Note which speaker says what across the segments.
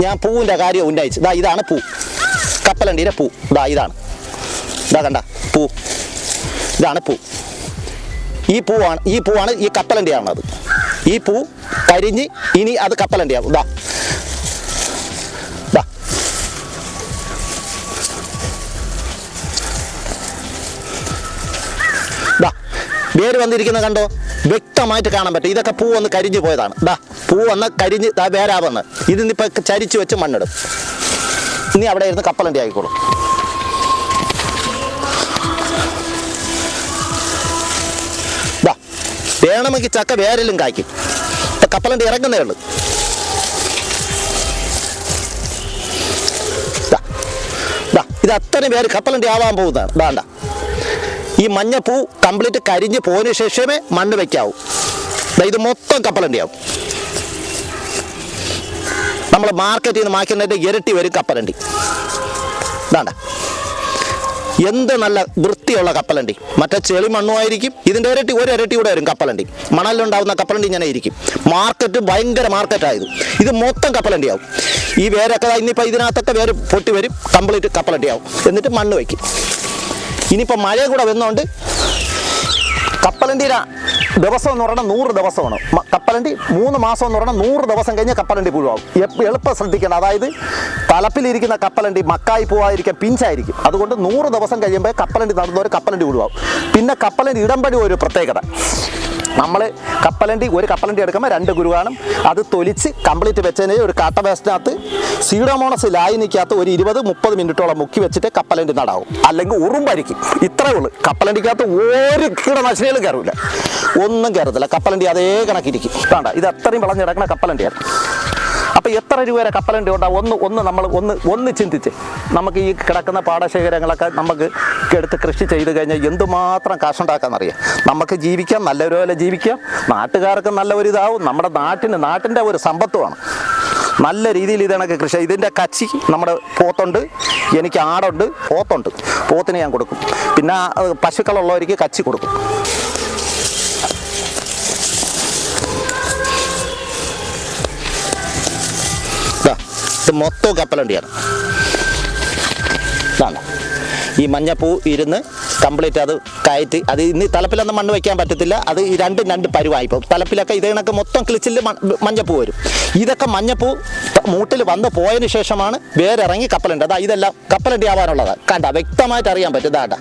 Speaker 1: ഞാൻ പൂവിന്റെ കാര്യം ഉണ്ടായിച്ച് ദാ ഇതാണ് പൂ. കപ്പലണ്ടീന്റെ പൂ. ദാ ഇതാണ്. ഇതാ കണ്ട പൂ. ഇതാണ് പൂ. ഈ പൂവാണ് ഈ പൂവാണ് ഈ കപ്പലണ്ടിയാണത്. ഈ പൂ കരിഞ്ഞ് ഇനി അത് കപ്പലണ്ടിയാവും. ഇതാ വേര് വന്നിരിക്കുന്നത് കണ്ടോ? വ്യക്തമായിട്ട് കാണാൻ പറ്റും. ഇതൊക്കെ പൂ വന്ന് കരിഞ്ഞു പോയതാണ്. ദാ പൂ വന്ന് കരിഞ്ഞ് ദാ വേരാ വന്ന്. ഇതിന്നിപ്പോൾ ചരിച്ചു വെച്ച് മണ്ണിടും. ഇനി അവിടെ ഇരുന്ന് കപ്പലണ്ടി ആയിക്കോളും ദാ വേണമെങ്കിൽ ചക്ക വേരിലും കായ്ക്കും. കപ്പലണ്ടി ഇറങ്ങുന്നേ ഉള്ളൂ. ഇത് അത്രയും പേര് കപ്പലണ്ടി ആവാൻ പോകുന്നതാണ്. വേണ്ട ഈ മഞ്ഞപ്പൂ കംപ്ലീറ്റ് കരിഞ്ഞ് പോയതിന് ശേഷമേ മണ്ണ് വെക്കാവൂ. ദാ ഇത് മൊത്തം കപ്പലണ്ടിയാവും. നമ്മൾ മാർക്കറ്റിൽ നിന്ന് മാറ്റുന്നതിന്റെ ഇരട്ടി വരും കപ്പലണ്ടി. വേണ്ട എന്ത് നല്ല വൃത്തിയുള്ള കപ്പലണ്ടി. മറ്റേ ചെളി മണ്ണുമായിരിക്കും ഇതിന്റെ ഇരട്ടി ഒരു ഇരട്ടി കൂടെ വരും കപ്പലണ്ടി. മണലിലുണ്ടാവുന്ന കപ്പലണ്ടി ഇങ്ങനെ ഇരിക്കും. മാർക്കറ്റ് ഭയങ്കര മാർക്കറ്റായത് ഇത് മൊത്തം കപ്പലണ്ടിയാവും. ഈ വേരൊക്കെ ഇനിയിപ്പോൾ ഇതിനകത്തൊക്കെ വേര് പൊട്ടി വരും. കംപ്ലീറ്റ് കപ്പലണ്ടിയാവും. എന്നിട്ട് മണ്ണ് വയ്ക്കും ഇനിയിപ്പോൾ മഴ കൂടെ വന്നുകൊണ്ട് കപ്പലണ്ടി ദിവസം എന്ന് പറഞ്ഞാൽ നൂറ് ദിവസമാണ്. കപ്പലണ്ടി മൂന്ന് മാസം എന്ന് പറഞ്ഞാൽ നൂറ് ദിവസം കഴിഞ്ഞ് കപ്പലണ്ടി പുഴുവാകും. എളുപ്പം ശ്രദ്ധിക്കണം അതായത് തലപ്പിലിരിക്കുന്ന കപ്പലണ്ടി മക്കായി പോവാതിരിക്കാൻ പിഞ്ചായിരിക്കും. അതുകൊണ്ട് നൂറ് ദിവസം കഴിയുമ്പോൾ കപ്പലണ്ടി നടന്നവർ കപ്പലണ്ടി പുഴുവാകും. പിന്നെ കപ്പലണ്ടി ഇടംപടി ഒരു പ്രത്യേകത. നമ്മൾ കപ്പലണ്ടി ഒരു കപ്പലണ്ടി എടുക്കുമ്പോൾ രണ്ട് ഗുരു കാണും അത് തൊലിച്ച് കംപ്ലീറ്റ് വെച്ചതിന് ഒരു കാട്ട വേസ്റ്റിനകത്ത് സീഡോമോണസ് ലായനിക്കകത്ത് ഒരു ഇരുപത് മുപ്പത് മിനിറ്റോളം മുക്കി വെച്ചിട്ട് കപ്പലണ്ടി നടാവും. അല്ലെങ്കിൽ ഉറുമ്പരിക്കും. ഇത്രേ ഉള്ളൂ. കപ്പലണ്ടിക്കകത്ത് ഒരു കീടനാശിനികളും കയറില്ല ഒന്നും കയറത്തില്ല. കപ്പലണ്ടി അതേ കണക്കിരിക്കും. വേണ്ട ഇത് അത്രയും വളഞ്ഞിടക്കണ കപ്പലണ്ടിയാണ്. എത്ര രൂപ വരെ കപ്പലുണ്ട് ഉണ്ടാവും ഒന്ന് ഒന്ന് നമ്മൾ ഒന്ന് ഒന്ന് ചിന്തിച്ച്. നമുക്ക് ഈ കിടക്കുന്ന പാടശേഖരങ്ങളൊക്കെ നമുക്ക് എടുത്ത് കൃഷി ചെയ്ത് കഴിഞ്ഞാൽ എന്തുമാത്രം കാശുണ്ടാക്കാമെന്നറിയാം നമുക്ക് ജീവിക്കാം നല്ലൊരു പോലെ ജീവിക്കാം. നാട്ടുകാർക്ക് നല്ല ഒരു നമ്മുടെ നാട്ടിന് നാട്ടിന്റെ ഒരു സമ്പത്തുമാണ്. നല്ല രീതിയിൽ ഇത് കൃഷി ഇതിന്റെ കച്ചി നമ്മുടെ പോത്തുണ്ട്. എനിക്ക് ആടുണ്ട്. പോത്തുണ്ട്. പോത്തിന് ഞാൻ കൊടുക്കും. പിന്നെ പശുക്കളുള്ളവർക്ക് കച്ചി കൊടുക്കും. ഇത് മൊത്തം കപ്പലണ്ടിയാണ്. ഈ മഞ്ഞപ്പൂ ഇരുന്ന് കംപ്ലീറ്റ് അത് കയറ്റി അത് ഇന്ന് തലപ്പിലൊന്നും മണ്ണ് വയ്ക്കാൻ പറ്റത്തില്ല. അത് ഈ രണ്ടും രണ്ട് പരുവായി പോകും. തലപ്പിലൊക്കെ ഇതേ കണക്ക് മൊത്തം കിളിച്ചിൽ മഞ്ഞപ്പൂ വരും. ഇതൊക്കെ മഞ്ഞപ്പൂ മൂട്ടിൽ വന്ന് പോയതിന് ശേഷമാണ് വേറിറങ്ങി കപ്പലണ്ടി. അതാ ഇതെല്ലാം കപ്പലണ്ടി ആവാനുള്ളതാണ് കണ്ട വ്യക്തമായിട്ട് അറിയാൻ പറ്റും. ഇതാണ്ട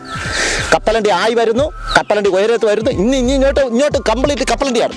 Speaker 1: കപ്പലണ്ടി ആയി വരുന്നു കപ്പലണ്ടി ഉയരത്ത് വരുന്നു ഇന്ന് ഇനി ഇങ്ങോട്ട് ഇങ്ങോട്ട് കംപ്ലീറ്റ് കപ്പലണ്ടിയാണ്.